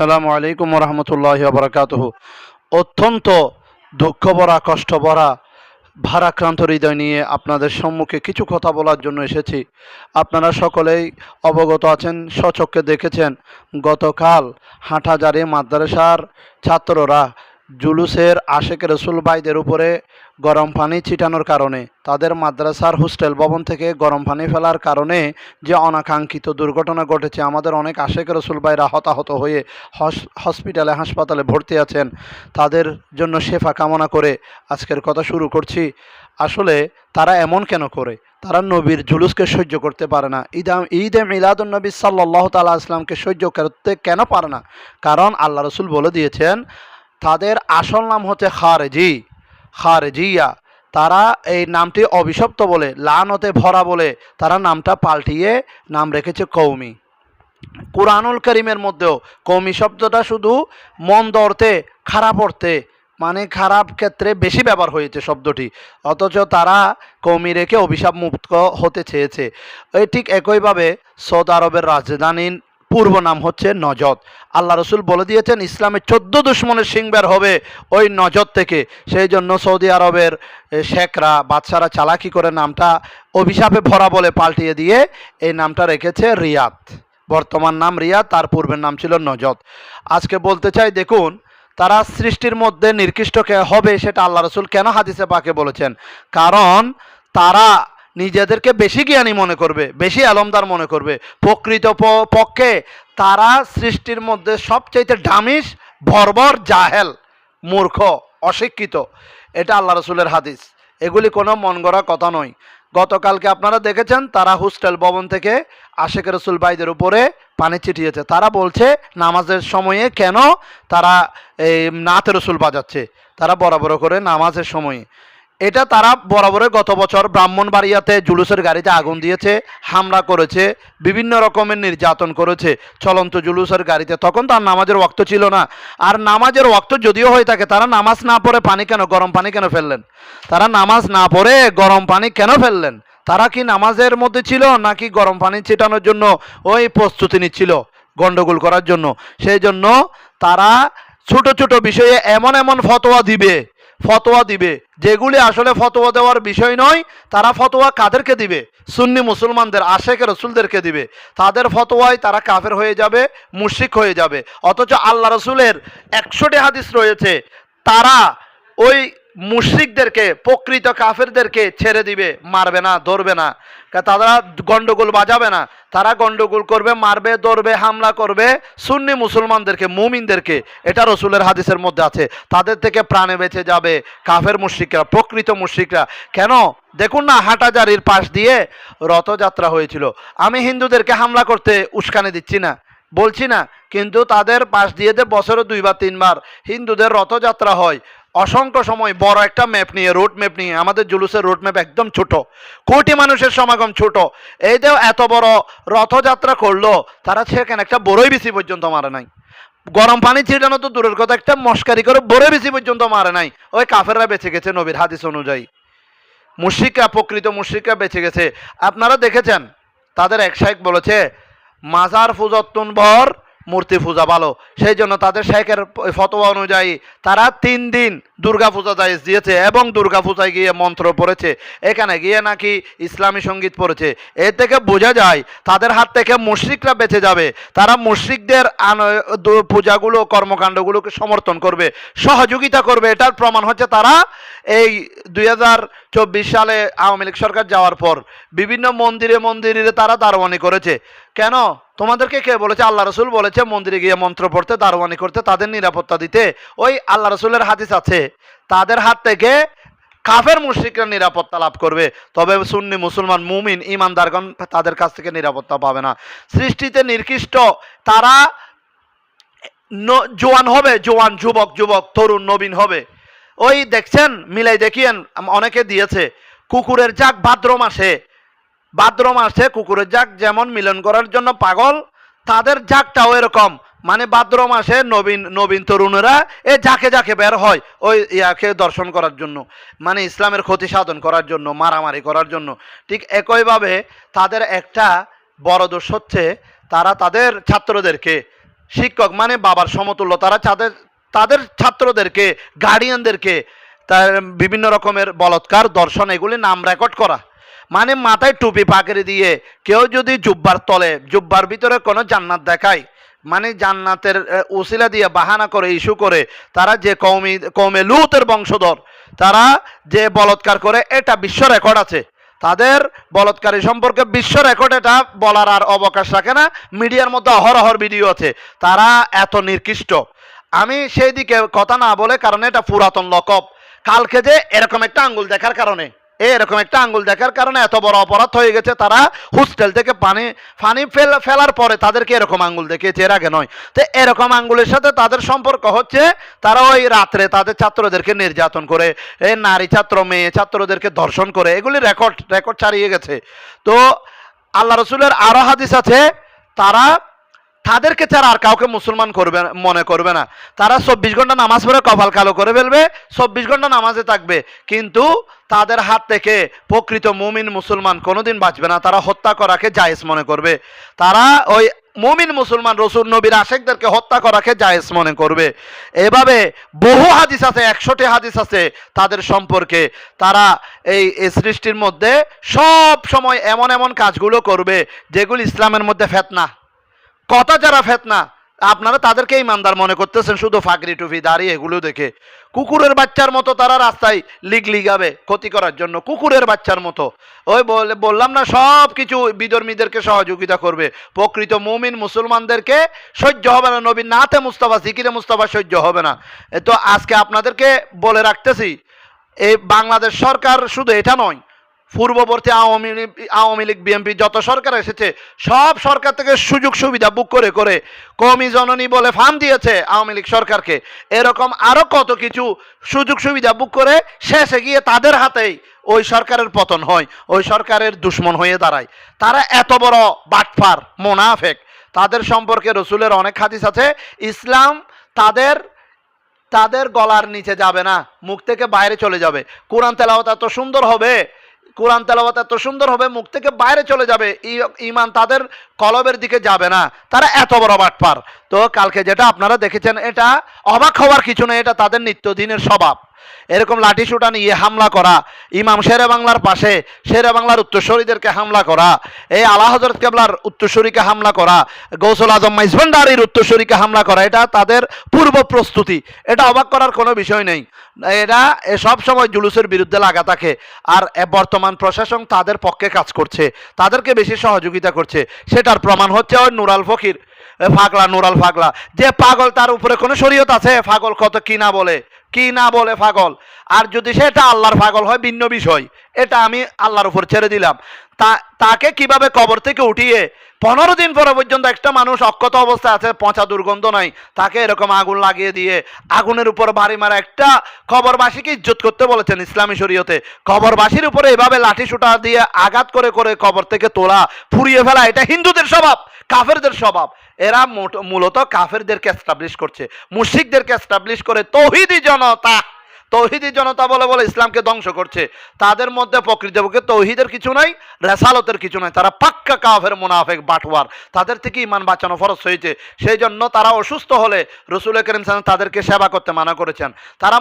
আসসালামু আলাইকুম রহমতুল্লাহ বরকাতহ। অত্যন্ত দুঃখ ভরা, কষ্ট ভরা, ভারাক্রান্ত হৃদয় নিয়ে আপনাদের সম্মুখে কিছু কথা বলার জন্য এসেছি। আপনারা সকলেই অবগত আছেন, সচক্ষে দেখেছেন, গতকাল হাঁটাজারি মাদ্রাসার ছাত্ররা জুলুসের আশেক রসুল ভাইদের উপরে গরম পানি ছিটানোর কারণে, তাদের মাদ্রাসার হোস্টেল ভবন থেকে গরম পানি ফেলার কারণে যে অনাকাঙ্ক্ষিত দুর্ঘটনা ঘটেছে, আমাদের অনেক আশেক রসুল ভাইরা হতাহত হয়ে হস- হসপিটালে, হাসপাতালে ভর্তি আছেন। তাদের জন্য শেফা কামনা করে আজকের কথা শুরু করছি। আসলে তারা এমন কেন করে? তারা নবীর জুলুসকে সহ্য করতে পারে না। ঈদ, ঈদে মিলাদুলনবী সাল্লাহ তালা আসলামকে সহ্য করতে কেন পারে না? কারণ আল্লাহ রসুল বলে দিয়েছেন তাদের আসল নাম হচ্ছে খারেজি, খারেজিয়া। তারা এই নামটি অভিশপ্ত বলে, লানতে ভরা বলে তারা নামটা পাল্টিয়ে নাম রেখেছে কৌমি কোরআনুল করিমের মধ্যেও কৌমি শব্দটা শুধু মন্দ অর্থে, খারাপ অর্থে মানে খারাপ ক্ষেত্রে বেশি ব্যবহার হয়েছে শব্দটি, অথচ তারা কৌমি রেখে অভিশাপ মুক্ত হতে চেয়েছে। এই ঠিক একইভাবে সৌদি আরবের রাজধানীর পূর্ব নাম হচ্ছে নজদ আল্লাহ রসুল বলে দিয়েছেন ইসলামের চোদ্দ দুশ্মনের সিং বের হবে ওই নজদ থেকে। সেই জন্য সৌদি আরবের শেখরা, বাদশারা চালাকি করে নামটা অভিশাপে ভরা বলে পাল্টিয়ে দিয়ে এই নামটা রেখেছে রিয়াদ। বর্তমান নাম রিয়াদ, তার পূর্বের নাম ছিল নজদ আজকে বলতে চাই, দেখুন, তারা সৃষ্টির মধ্যে নির্কৃষ্ট কে হবে সেটা আল্লাহ রসুল কেন হাদিসে পাকে বলেছেন? কারণ তারা নিজেদেরকে বেশি জ্ঞানী মনে করবে, বেশি আলমদার মনে করবে। প্রকৃত পক্ষে তারা সৃষ্টির মধ্যে সবচাইতে ডামিস, বর্বর, জাহেল, মূর্খ, অশিক্ষিত। এটা আল্লাহ রসুলের হাদিস। এগুলি কোনো মন গড়া কথা নয়। গতকালকে আপনারা দেখেছেন, তারা হোস্টেল ভবন থেকে আশেখ রসুল ভাইদের উপরে পানি ছিটিয়েছে। তারা বলছে, নামাজের সময়ে কেন তারা এই নাথ রসুল বাজাচ্ছে? তারা বরাবর করে নামাজের সময়ে। এটা তারা বরাবরে গত বছর ব্রাহ্মণবাড়িয়াতে জুলুসের গাড়িতে আগুন দিয়েছে, হামলা করেছে, বিভিন্ন রকমের নির্যাতন করেছে, চলন্ত জুলুসের গাড়িতে। তখন তার নামাজের ওয়াক্ত ছিল না। আর নামাজের ওয়াক্ত যদিও হয়ে থাকে, তারা নামাজ না পড়ে পানি কেন, গরম পানি কেন ফেললেন? তারা নামাজ না পড়ে গরম পানি কেন ফেললেন? তারা কি নামাজের মধ্যে ছিল নাকি গরম পানি ছিটানোর জন্য ওই প্রস্তুতি নিচ্ছিল গন্ডগোল করার জন্য? সেই জন্য তারা ছোট ছোট বিষয়ে এমন এমন ফতোয়া দিবে ফতোয়া দিবে। যেগুলি আসলে ফতোয়া দেওয়ার বিষয় নয়, তারা ফতোয়া কাদেরকে দিবে? সুন্নি মুসলমানদের, আশেখ রসুলদেরকে দিবে। তাদের ফতোয়ায় তারা কাফের হয়ে যাবে মুশিক হয়ে যাবে। অথচ আল্লাহ রসুলের একশোটি হাদিস রয়েছে, তারা ওই মুশ্রিকদেরকে, প্রকৃত কাফেরদেরকে ছেড়ে দিবে, মারবে না, ধরবে না। তারা গন্ডগোল বাজাবে না। তারা গন্ডগোল করবে, মারবে, ধরবে, হামলা করবে সুন্নি মুসলমানদেরকে, মুমিনদেরকে। এটা রসুলের হাদিসের মধ্যে আছে। তাদের থেকে প্রাণে বেঁচে যাবে কাফের মুশ্রিকরা, প্রকৃত মুশ্রিকরা। কেন? দেখুন না, হাটাজারির পাশ দিয়ে রথযাত্রা হয়েছিল। আমি হিন্দুদেরকে হামলা করতে উস্কানি দিচ্ছি না, বলছি না। কিন্তু তাদের পাশ দিয়ে যে বছরে দুইবার তিনবার হিন্দুদের রথযাত্রা হয় অসংখ্য সময় বড় একটা ম্যাপ নিয়ে রোড ম্যাপ নিয়ে, আমাদের জুলুসের রোড ম্যাপ একদম ছোট। কোটি মানুষের সমাগম ছোট। এই যে এত বড় রথযাত্রা করল, তারা সেখানে একটা বড়ই বেশি পর্যন্ত মারে নাই। গরম পানি ছিটানো তো দূরের কথা, একটা মস্কারি করে বড়ই বেশি পর্যন্ত মারে নাই। ওই কাফেররা বেঁচে গেছে নবীর হাদিস অনুযায়ী। মুশিকরা প্রকৃত মুশিকরা বেঁচে গেছে। আপনারা দেখেছেন, তাদের এক শাইক বলেছে, মাজার পূজত্তুন ভর মূর্তি পূজা ভালো। সেই জন্য তাদের শেখের ফতোয়া অনুযায়ী তারা তিন দিন দুর্গা পূজা দিয়েছে এবং দুর্গা পূজায় গিয়ে মন্ত্র পড়েছে। এখানে গিয়ে নাকি ইসলামী সংগীত পড়েছে। এ থেকে বোঝা যায়, তাদের হাত থেকে মুশ্রিকরা বেঁচে যাবে। তারা মুশ্রিকদের পূজাগুলো, কর্মকাণ্ডগুলোকে সমর্থন করবে, সহযোগিতা করবে, এটার প্রমাণ হচ্ছে তারা এই দুই সালে আওয়ামী লীগ সরকার যাওয়ার পর বিভিন্ন মন্দিরে মন্দিরে তারা দারোয়ানি করেছে। কেন? তোমাদেরকে কে বলেছে? আল্লাহ রসুল বলেছে, মন্দিরে গিয়ে মন্ত্র পড়তে, দারোয়ানি করতে, তাদের নিরাপত্তা দিতে। ওই আল্লাহ রসুলের হাদিস আছে। তাদের হাত থেকে কাফের মুশ্রিকরা নিরাপত্তা লাভ করবে। তবে সুন্নি মুসলমান মুমিন ইমানদারগণ তাদের কাছ থেকে নিরাপত্তা পাবে না। সৃষ্টিতে নির্কৃষ্ট তারা জোয়ান হবে, জোয়ান, যুবক যুবক, তরুণ, নবীন হবে। ওই দেখছেন? মিলাই দেখিয়েন অনেকে দিয়েছে। কুকুরের জাক ভাদ্র মাসে। ভাদ্র মাসে কুকুরের জাক যেমন মিলন করার জন্য পাগল, তাদের জাকটাও এরকম। মানে ভাদ্র মাসে নবীন নবীন তরুণেরা এ যাকে যাকে বের হয় ওই ইয়াকে দর্শন করার জন্য। মানে ইসলামের ক্ষতি সাধন করার জন্য, মারামারি করার জন্য। ঠিক একইভাবে তাদের একটা বড় দোষ হচ্ছে, তারা তাদের ছাত্রদেরকে শিক্ষক মানে বাবার সমতুল্য, তারা তাদের তাদের ছাত্রদেরকে গার্ডিয়ানদেরকে তার বিভিন্ন রকমের বলৎকার দর্শন, এগুলি নাম রেকর্ড করা। মানে মাথায় টুপি পাকড়ি দিয়ে কেউ যদি জুব্বার তলে, জুব্বার ভিতরে কোনো জান্নাত দেখায় মানে জান্নাতের উসিলা দিয়ে বাহানা করে, ইস্যু করে, তারা যে কৌমি কৌমে লুতের বংশধর, তারা যে বলৎকার করে, এটা বিশ্ব রেকর্ড আছে। তাদের বলৎকারী সম্পর্কে বিশ্ব রেকর্ড এটা বলার আর অবকাশ রাখে না, মিডিয়ার মধ্যে অহরহর ভিডিও আছে। তারা এত নির্কৃষ্ট আমি সেই দিকে কথা না বলে কারণ এটা পুরাতন লকব কালকে যে এরকম একটা আঙ্গুল দেখার কারণে, এরকম একটা আঙ্গুল দেখার কারণে এত বড় অপরাধ হয়ে গেছে, তারা হোস্টেল থেকে পানি পানি ফেল, ফেলার পরে তাদেরকে এরকম আঙ্গুল দেখিয়েছে, এর আগে নয়। তো এরকম আঙ্গুলের সাথে তাদের সম্পর্ক হচ্ছে, তারা ওই রাত্রে তাদের ছাত্রদেরকে নির্যাতন করে এই নারী ছাত্র, মেয়ে ছাত্রদেরকে ধর্ষণ করে, এগুলি রেকর্ড রেকর্ড ছাড়িয়ে গেছে। তো আল্লাহ রসুলের আরও হাদিস আছে, তারা তাদেরকে ছাড়া আর কাউকে মুসলমান করবে মনে করবে না। তারা চব্বিশ ঘণ্টা নামাজ পড়ে কপাল কালো করে ফেলবে, চব্বিশ ঘণ্টা নামাজে থাকবে। কিন্তু তাদের হাত থেকে প্রকৃত মুমিন মুসলমান কোনোদিন বাঁচবে না। তারা হত্যা করাকে জায়েজ মনে করবে। তারা ওই মুমিন মুসলমান রসুল নবীর আশেকদেরকে হত্যা করাকে জায়েজ মনে করবে। এভাবে বহু হাদিস আছে, একশোটি হাদিস আছে তাদের সম্পর্কে। তারা এই এই সৃষ্টির মধ্যে সব সময় এমন এমন কাজগুলো করবে যেগুলো ইসলামের মধ্যে ফেতনা। কথা যারা ফেতনা, আপনারা তাদেরকে ইমানদার মনে করতেছেন, শুধু ফাকরি টুপি, দাড়ি, এগুলো দেখে। কুকুরের বাচ্চার মতো তারা রাস্তায় লিগ লিগাবে ক্ষতি করার জন্য, কুকুরের বাচ্চার মতো। ওই বলে, বললাম না সব কিছু বিধর্মীদেরকে সহযোগিতা করবে। প্রকৃত মুমিন মুসলমানদেরকে সহ্য হবে না নবী নাতে মুস্তফা, জিকিরে মুস্তফা সহ্য হবে না। তো আজকে আপনাদেরকে বলে রাখতেছি, এই বাংলাদেশ সরকার শুধু এটা নয় পূর্ববর্তী আওয়ামী লীগ আওয়ামী লীগ বিএনপি যত সরকার এসেছে, সব সরকার থেকে সুযোগ সুবিধা বুক করে করে কমি জননী বলে ফার্ম দিয়েছে আওয়ামী লীগ সরকারকে। এরকম আরও কত কিছু সুযোগ সুবিধা বুক করে, শেষে গিয়ে তাদের হাতেই ওই সরকারের পতন হয়, ওই সরকারের দুশ্মন হয়ে দাঁড়ায়। তারা এত বড় বাটফার মোনাফেক। তাদের সম্পর্কে রসুলের অনেক হাদিস আছে, ইসলাম তাদের তাদের গলার নিচে যাবে না, মুখ থেকে বাইরে চলে যাবে। কোরআন তেলাওয়াত এত সুন্দর হবে কোরআন তেলাবাত এত সুন্দর হবে, মুখ থেকে বাইরে চলে যাবে ইমান তাদের কলবের দিকে যাবে না। তারা এত বড় বাটপার। তো কালকে যেটা আপনারা দেখেছেন, এটা অবাক হওয়ার কিছু নেই, এটা তাদের নিত্যদিনের স্বভাব। এরকম লাঠি সুটা নিয়ে হামলা করা, ইমাম শেরে বাংলার পাশে শেরে বাংলার উত্তরসূরিদেরকে হামলা করা, এই আলা হজরত কেবলার উত্তরসূরিকে হামলা করা, গৌসল আজম মাইজভান্ডারির উত্তরসূরিকে হামলা করা, এটা তাদের পূর্ব প্রস্তুতি। এটা অবাক করার কোনো বিষয় নেই। এরা সব সময় জুলুসের বিরুদ্ধে লাগা থাকে আর বর্তমান প্রশাসন তাদের পক্ষে কাজ করছে, তাদেরকে বেশি সহযোগিতা করছে। সেটার প্রমাণ হচ্ছে ওই নুরাল ফকির। ফাগলা, নুরাল ফাগলা। যে পাগল তার উপরে কোনো শরীয়ত আছে? পাগল কত কি না বলে? কি না বলে পাগল? আর যদি সেটা আল্লাহর পাগল হয়, ভিন্ন বিষয়। এটা আমি আল্লাহর উপর ছেড়ে দিলাম। তা, তাকে কীভাবে কবর থেকে উঠিয়ে পনেরো দিন পরে পর্যন্ত একটা মানুষ অক্ষত অবস্থায় আছে, পচা দুর্গন্ধ নাই, তাকে এরকম আগুন লাগিয়ে দিয়ে আগুনের উপর বাড়ি মারা একটা কবরবাসীকে ইজ্জত করতে বলেছেন ইসলামী শরীয়তে। কবরবাসীর উপরে এভাবে লাঠি সুটা দিয়ে আঘাত করে করে কবর থেকে তোলা ফুরিয়ে ফেলা, এটা হিন্দুদের স্বভাব, কাফেরদের স্বভাব। এরা মূলত কাফেরদেরকে এস্টাবলিশ করছে। মুশিকদেরকে এস্টাবলিশ করে তৌহিদি জনতা। তৌহিদি জনতা বলে বলে ইসলামকে ধ্বংস করছে। তাদের মধ্যে প্রকৃতপক্ষে তৌহিদের কিছু নাই, রেসালতের কিছু নাই। তারা পাক্কা কাফের, মুনাফেক বাটওয়ার তাদের থেকে ইমান বাঁচানো ফরজ হয়েছে। সেই জন্য তারা অসুস্থ হলে রসুল করিম সাল্লাম তাদেরকে সেবা করতে মানা করেছেন। তারা